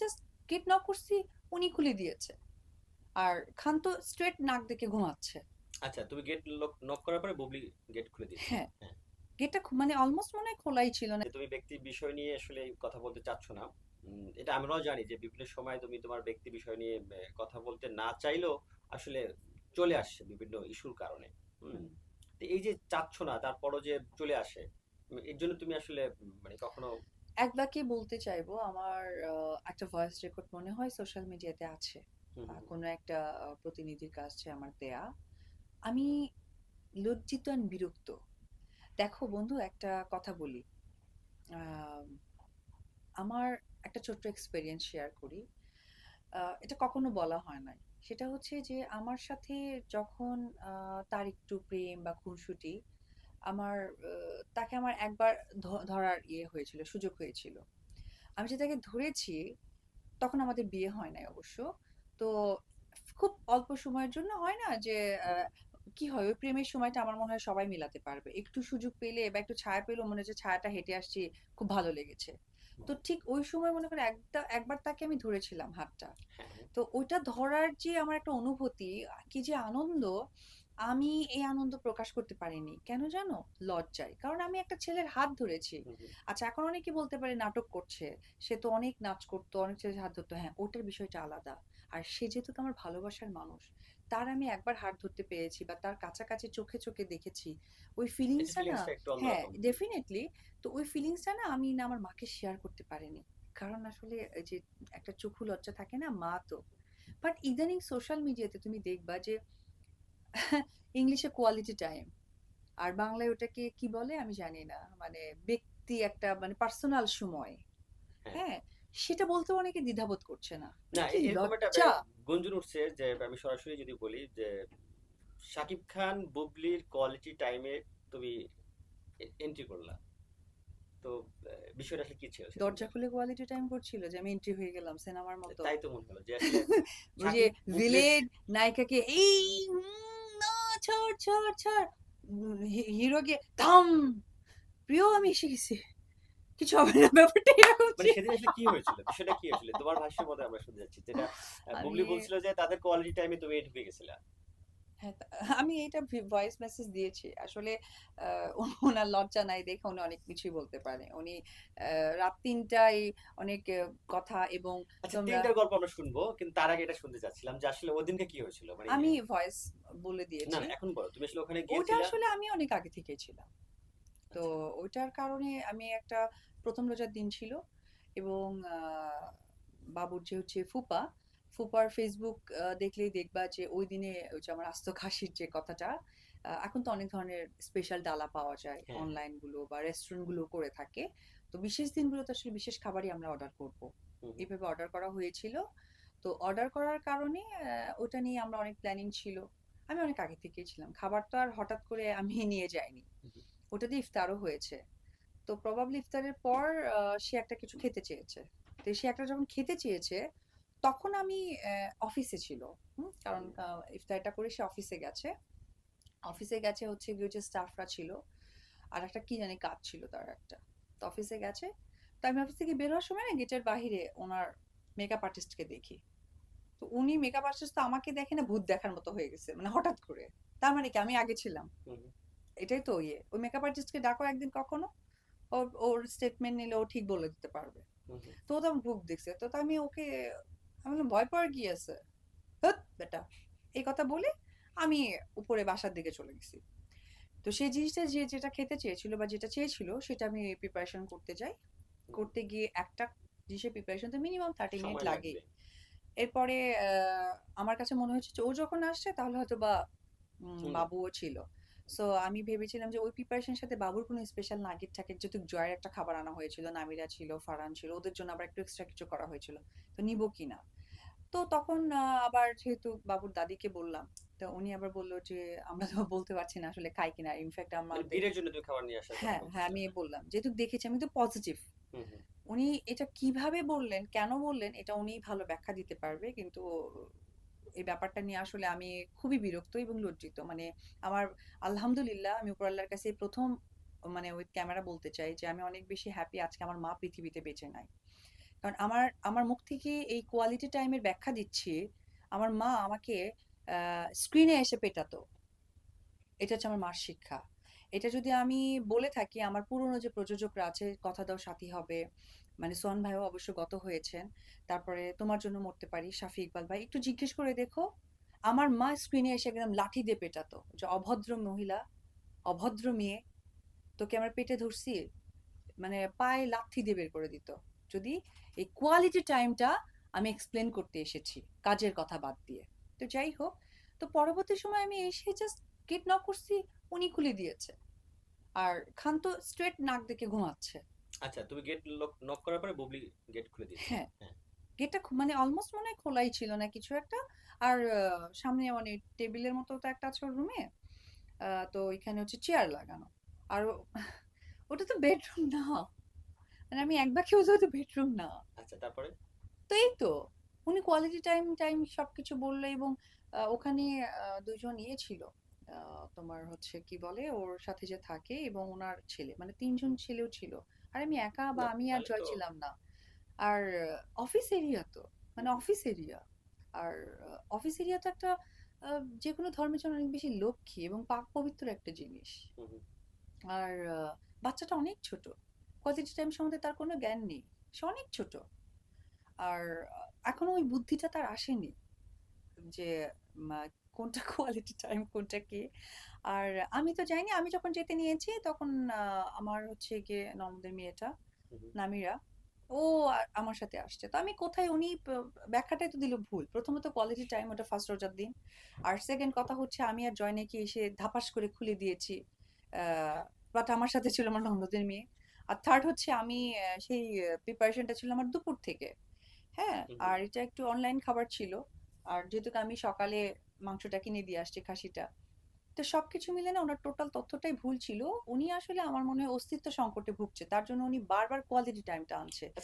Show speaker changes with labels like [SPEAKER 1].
[SPEAKER 1] Just get knock করছি উনি খুলে দিয়েছে। আর খান তো স্ট্রেট নাক দেখে ঘুমাচ্ছে।
[SPEAKER 2] আচ্ছা তুমি গেট নক করার পরে বুবলি গেট খুলে দিয়েছে।
[SPEAKER 1] হ্যাঁ। গেটটা মানে অলমোস্ট মনে খোলাই ছিল না।
[SPEAKER 2] তুমি ব্যক্তি বিষয় নিয়ে আসলে কথা বলতে চাচ্ছ না। এটা আমরাও জানি যে বিভিন্ন সময় তুমি তোমার ব্যক্তি বিষয় নিয়ে কথা বলতে না চাইলেও আসলে চলে আসছে বিভিন্ন ইস্যুর কারণে। তো এই যে চাচ্ছ না তারপরও যে চলে আসে এর জন্য তুমি আসলে মানে কখনো
[SPEAKER 1] এক বাক্যে বলতে চাইব আমার আহ, একটা ভয়েস রেকর্ড মনে হয় সোশ্যাল মিডিয়াতে আছে
[SPEAKER 2] হুম,
[SPEAKER 1] আহ,
[SPEAKER 2] হুম,
[SPEAKER 1] কোনো একটা আহ, প্রতিনিধির কাছে আমার দেয়া। আমি লজ্জিত আর বিরক্ত। দেখো বন্ধু একটা কথা বলি। আহ, আমার একটা ছোট্ট এক্সপেরিয়েন্স শেয়ার করি। আহ, এটা কখনো বলা হয় নাই। সেটা হচ্ছে যে আমার সাথে যখন আহ, তার একটু প্রেম বা খুনসুটি আমার তাকে আমার একবার ধরার ইয়ে হয়েছিল সুযোগ হয়েছিল। আমি যে তাকে ধরেছি তখন আমাদের বিয়ে হয় নাই অবশ্য। তো খুব অল্প সময়ের জন্য হয় না যে কি হয়? ওই প্রেমের সময়টা আমার মনে হয় সবাই মিলাতে পারবে। একটু সুযোগ পেলে বা একটু ছায়া পেলেও মনে হচ্ছে ছায়াটা হেঁটে আসছি খুব ভালো লেগেছে। তো ঠিক ওই সময় মনে করে একটা একবার তাকে আমি ধরেছিলাম হাতটা।
[SPEAKER 2] হ্যাঁ হ্যাঁ।
[SPEAKER 1] তো ওইটা ধরার যে আমার একটা অনুভূতি কি যে আনন্দ আমি এই আনন্দ প্রকাশ করতে পারিনি। কেন জানো? লজ্জায়। কারণ আমি একটা ছেলের হাত ধরেছি। আচ্ছা এখন অনেকে বলতে পারে নাটক করছে। সে তো অনেক নাচ করতো অনেক ছেলের হাত ধরতো। হ্যাঁ ওটার বিষয়টা আলাদা। আর সে যেহেতু আমার ভালোবাসার মানুষ তার আমি একবার হাত ধরতে পেরেছি বা তার কাছাকাছি চোখে চোখে দেখেছি। ওই ফিলিংসটা না হ্যাঁ ডেফিনেটলি তো ওই ফিলিংসটা না আমি না আমার মাকে শেয়ার করতে পারিনি। কারণ আসলে যে একটা চক্ষু লজ্জা থাকে না মা তো। বাট ইদানিং সোশ্যাল মিডিয়াতে তুমি দেখবা যে ইংলিশে কোয়ালিটি টাইম আর বাংলায় ওটাকে কি বলে আমি জানি না মানে ব্যক্তি একটা মানে পার্সোনাল সময়।
[SPEAKER 2] হ্যাঁ।
[SPEAKER 1] হ্যাঁ সেটা বলতে অনেকে দ্বিধাবোধ করছে না।
[SPEAKER 2] না
[SPEAKER 1] কি
[SPEAKER 2] এরকম একটা
[SPEAKER 1] লজ্জা?
[SPEAKER 2] গুঞ্জন উঠছে যে আমি সরাসরি যদি বলি যে শাকিব খান বুবলির কোয়ালিটি টাইমে তুমি এন্ট্রি করলা। তো বিষয়টা আসলে কি ছিল
[SPEAKER 1] দরজা খুলে কোয়ালিটি টাইম করছিল যে আমি এন্ট্রি হয়ে গেলাম সিনেমার মতো।
[SPEAKER 2] তাই তো মনে হলো যে আসলে
[SPEAKER 1] যে ভিলেন নায়িকাকে এই ছাড় ছড় ছড়। হিরো গিয়ে হিরোকে থাম প্রিয় আমি এসে গেছি। কিছু হবে না ব্যাপারটা এরকম
[SPEAKER 2] মানে সেদিন আসলে কি হয়েছিল? বিষয়টা কি হয়েছিল? তোমার ভাষ্যের মধ্যে আমরা শুনতে যাচ্ছি যেটা বুবলি বলছিল যে তাদের কোয়ালিটি টাইমে তুমি ঢুকে গেছিলা।
[SPEAKER 1] হ্যাঁ আমি এটা ভয়েস মেসেজ দিয়েছি। আসলে আহ, ওনার লজ্জা নাই দেখে উনি অনেক কিছুই বলতে পারে। উনি আহ, রাত তিনটায় অনেক আহ, কথা এবং
[SPEAKER 2] আচ্ছা
[SPEAKER 1] তোমরা
[SPEAKER 2] তিনটার গল্প আমরা শুনব কিন্তু তার আগে এটা শুনতে চাচ্ছিলাম যে আসলে কি হয়েছিল? মানে
[SPEAKER 1] আমি ভয়েস বলে
[SPEAKER 2] না
[SPEAKER 1] দিয়েছি।
[SPEAKER 2] না এখন বলো তুমি আসলে ওখানে
[SPEAKER 1] ওটা
[SPEAKER 2] গিয়েছিলা?
[SPEAKER 1] আসলে আমি অনেক আগে থেকেই ছিলাম। তো
[SPEAKER 2] আচ্ছা।
[SPEAKER 1] ওইটার কারণে আমি একটা প্রথম রোজার দিন ছিল এবং আহ, বাবুর যে হচ্ছে ফুপা ফুপার ফেসবুক দেখলেই দেখবা যে ওই দিনে ওই যে আমার আস্ত খাসির যে কথাটা এখন তো অনেক ধরনের স্পেশাল ডালা পাওয়া যায়
[SPEAKER 2] হ্যাঁ।
[SPEAKER 1] অনলাইনগুলো বা রেস্টুরেন্টগুলো করে থাকে। তো বিশেষ দিনগুলোতে আসলে বিশেষ খাবারই আমরা অর্ডার করব। এইভাবে অর্ডার করা হয়েছিল। তো অর্ডার করার কারণে ওটা নিয়ে আমরা অনেক প্ল্যানিং ছিল। আমি অনেক আগে থেকেই ছিলাম। খাবার তো আর হঠাৎ করে আমি নিয়ে যাইনি। ওটা দিয়ে ইফতারও হয়েছে। তো প্রবাবলি ইফতারের পর সে একটা কিছু খেতে চেয়েছে। তো সে একটা যখন খেতে চেয়েছে তখন আমি অফিসে ছিল। কারণ ইফতারটা করে সে অফিসে গেছে। অফিসে গেছে হচ্ছে গিয়ে যে স্টাফরা ছিল। আর একটা কি জানি কাজ ছিল তার একটা। তো অফিসে গেছে। তো আমি অফিস থেকে বের হওয়ার সময় না গেটের বাইরে ওনার মেকআপ আর্টিস্টকে দেখি। তো উনি মেকআপ আর্টিস্ট তো আমাকে দেখে না ভূত দেখার মতো হয়ে গেছে মানে হঠাৎ করে। তার মানে কি আমি আগে ছিলাম। এটাই তো ইয়ে। ওই মেকআপ আর্টিস্টকে ডাকো একদিন কখনো ওর ওর স্টেটমেন্ট নিলে ও ঠিক বলে দিতে পারবে। তো তো ভুক দেখছে। তো আমি ওকে আমি বললাম ভয় পাওয়ার কি আছে? হ্যাট বেটা এই কথা বলে আমি উপরে বাসার দিকে চলে গেছি। তো সেই জিনিসটা যে যেটা খেতে চেয়েছিল বা যেটা চেয়েছিল সেটা আমি প্রিপারেশন করতে যাই। করতে গিয়ে একটা জিনিসের প্রিপারেশন তো মিনিমাম থার্টি মিনিট লাগে এরপরে আহ, আমার কাছে মনে হচ্ছে যে ও যখন আসছে তাহলে হয়তো বা বাবুও ছিল। সো আমি ভেবেছিলাম যে ওই প্রিপারেশনের সাথে বাবুর কোনো স্পেশাল নাগেট থাকে যেহেতু জয়ের একটা খাবার আনা হয়েছিল নামিরা ছিল ফারহান ছিল ওদের জন্য আবার একটু এক্সট্রা কিছু করা হয়েছিল। তো নিবো কিনা তো তখন আবার যেহেতু বাবুর দাদিকে বললাম তো উনি আবার বলল যে আমরা তো বলতে পারছি না আসলে খাই কিনা। ইনফ্যাক্ট আমাদের
[SPEAKER 2] বীরের জন্য তুমি খাবার নিয়ে কথা
[SPEAKER 1] হ্যাঁ হ্যাঁ আমি বললাম। যেহেতু দেখেছি আমি তো পজিটিভ। উনি এটা কীভাবে বললেন কেন বললেন এটা উনি ভালো ব্যাখ্যা দিতে পারবে। কিন্তু এই ব্যাপারটা নিয়ে আসলে আমি খুবই বিরক্ত এবং লজ্জিত। মানে আমার আলহামদুলিল্লাহ আমি উপর আল্লাহর কাছে প্রথম মানে উইথ ক্যামেরা বলতে চাই যে আমি অনেক বেশি হ্যাপি আজকে আমার মা পৃথিবীতে বেঁচে নাই। কারণ আমার আমার মুখ থেকে এই কোয়ালিটি টাইমের ব্যাখ্যা দিচ্ছি, আমার মা আমাকে স্ক্রিনে এসে পেটাতো। এটা হচ্ছে আমার মার শিক্ষা। এটা যদি আমি বলে থাকি, আমার পুরনো যে প্রযোজকরা আছে, কথা দাও, সাথী হবে। মানে সোহান ভাইও অবশ্য গত হয়েছেন। তারপরে, তোমার জন্য মরতে পারি। শাফি ইকবাল ভাই, একটু জিজ্ঞেস করে দেখো, আমার মা স্ক্রিনে এসে একদম লাঠি দিয়ে পেটাতো। যে অভদ্র মহিলা, অভদ্র মেয়ে, তোকে আমার পেটে ধরছি? মানে পায়ে লাঠি দিয়ে বের করে দিত। যদি এই কোয়ালিটি টাইমটা আমি এক্সপ্লেন করতে এসেছি কাজের কথা বাদ দিয়ে। তো যাই হোক তো পরবর্তী সময় আমি এসে জাস্ট গেট নক করছি উনি খুলে দিয়েছে। আর খান তো স্ট্রেট নাক দেখে ঘুমাচ্ছে।
[SPEAKER 2] আচ্ছা তুমি গেট নক করার পরে বুবলি গেট খুলে দিয়েছে।
[SPEAKER 1] হ্যাঁ।
[SPEAKER 2] হ্যাঁ।
[SPEAKER 1] গেটটা মানে অলমোস্ট মনে হয় খোলাই ছিল না কিছু একটা। আর সামনে মানে টেবিলের মতো তো একটা আছে রুমে তো ওইখানে হচ্ছে চেয়ার লাগানো। আর ওটা তো বেডরুম না। মানে আমি একবার কেউ তো বেডরুম না।
[SPEAKER 2] আচ্ছা তারপরে?
[SPEAKER 1] তো এই তো উনি কোয়ালিটি টাইম টাইম সবকিছু বলল এবং ওখানে দুজন ইয়ে ছিল। তোমার হচ্ছে কি বলে ওর সাথে যে থাকে এবং ওনার ছেলে মানে তিনজন ছেলেও ছিল। আর আমি একা বা আমি আর জয় ছিলাম না। আর অফিস এরিয়া তো মানে অফিস এরিয়া আর অফিস এরিয়া তো একটা যে কোনো ধর্মের জন্য অনেক বেশি লক্ষ্মী এবং পাক পবিত্র একটা জিনিস। আর বাচ্চাটা অনেক ছোট। কোয়ালিটি টাইম সম্বন্ধে তার কোনো জ্ঞান নেই। সে অনেক ছোট। আর এখনও ওই বুদ্ধিটা তার আসেনি যে কোনটা কোয়ালিটি টাইম কোনটা কি? আর আমি তো যাইনি আমি যখন যেতে নিয়েছি তখন আমার হচ্ছে গিয়ে ননদের মেয়েটা। নামিরা ও আমার সাথে আসছে। তো আমি কোথায় উনি ব্যাখ্যাটাই তো দিল ভুল। প্রথমত কোয়ালিটি টাইম ওটা ফার্স্ট রোজার দিন। আর সেকেন্ড কথা হচ্ছে আমি আর জয় নাকি এসে ধাপাস করে খুলে দিয়েছি। বাট আমার সাথে ছিল আমার ননদের মেয়ে। আর থার্ড হচ্ছে আমি সেই প্রিপারেশনটা ছিল আমার দুপুর থেকে। হ্যাঁ। আর এটা একটু অনলাইন খাবার ছিল। আর যেহেতু আমি সকালে মাংসটা কিনে দিয়ে আসছি খাসিটা তো সবকিছু মিলে না ওনার টোটাল তথ্যটাই ভুল ছিল। উনি আসলে আমার মনে হয় অস্তিত্ব সংকটে ভুগছে। তার জন্য উনি বারবার কোয়ালিটি টাইমটা আনছে।